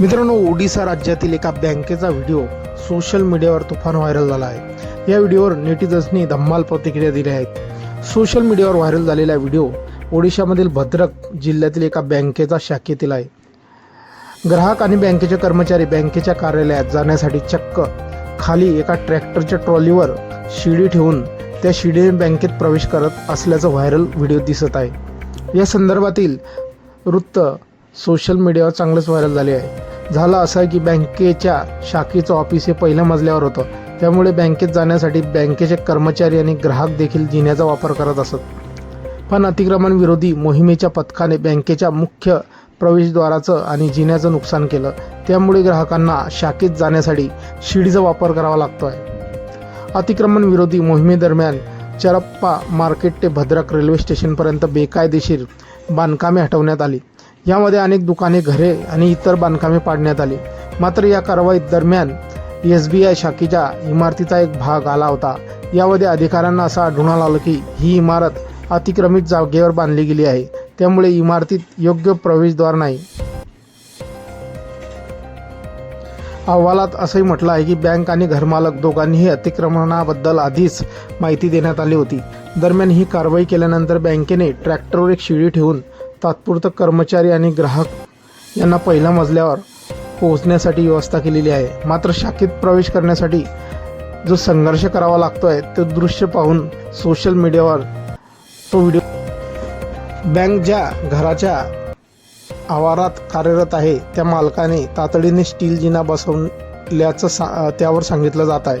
मित्रांनो ओडिसा राज्यातील एका बँकेचा व्हिडिओ सोशल मीडियावर तुफान व्हायरल झाला आहे. या व्हिडिओवर नेटिझन्सनी धम्माल प्रतिक्रिया दिल्या आहेत सोशल मीडियावर व्हायरल झालेला व्हिडिओ ओडिशामधील भद्रक जिल्ह्यातील एका बँकेचा शाखेतील आहे. ग्राहक आणि बँकेचे कर्मचारी बँकेच्या कार्यालयात जाण्यासाठी चक्क खाली एका ट्रॅक्टरच्या ट्रॉलीवर शिडी ठेवून त्या शिडीने बँकेत प्रवेश करत असल्याचं व्हायरल व्हिडिओ दिसत आहे. या संदर्भातील वृत्त सोशल मीडियावर चांगलंच व्हायरल झाले आहे. झालं असं आहे की बँकेच्या शाखेचं ऑफिस हे पहिल्या मजल्यावर होतं. त्यामुळे बँकेत जाण्यासाठी बँकेचे कर्मचारी आणि ग्राहक देखील जिन्याचा वापर करत असत. पण अतिक्रमण विरोधी मोहिमेच्या पथकाने बँकेच्या मुख्य प्रवेशद्वाराचं आणि जिन्याचं नुकसान केलं. त्यामुळे ग्राहकांना शाखेत जाण्यासाठी शिडीचा वापर करावा लागतो आहे अतिक्रमण विरोधी मोहिमेदरम्यान चरप्पा मार्केट ते भद्रक रेल्वे स्टेशनपर्यंत बेकायदेशीर बांधकामे हटवण्यात आली. यामध्ये अनेक दुकाने घरे आणि इतर बांधकामे पाडण्यात आली. मात्र या कारवाईत दरम्यान एस बी आय शाखेच्या इमारतीचा एक भाग आला होता. यामध्ये अधिकाऱ्यांना असं आढळून आलं की ही इमारत अतिक्रमित जागेवर बांधली गेली आहे. त्यामुळे इमारतीत योग्य प्रवेशद्वार नाही. अहवालात असंही म्हटलं आहे की बँक आणि घरमालक दोघांनीही अतिक्रमणाबद्दल आधीच माहिती देण्यात आली होती. दरम्यान ही कारवाई केल्यानंतर बँकेने ट्रॅक्टरवर एक शिडी ठेवून तात्पुरतं कर्मचारी आणि ग्राहक यांना पहिल्या मजल्यावर पोहोचण्यासाठी व्यवस्था केलेली आहे. मात्र शाखेत प्रवेश करण्यासाठी जो संघर्ष करावा लागतो आहे ते दृश्य पाहून सोशल मीडियावर तो व्हिडिओ बँक ज्या घराच्या आवारात कार्यरत आहे त्या मालकाने तातडीने स्टील जिना बसवल्याचं सा त्यावर सांगितलं जात आहे.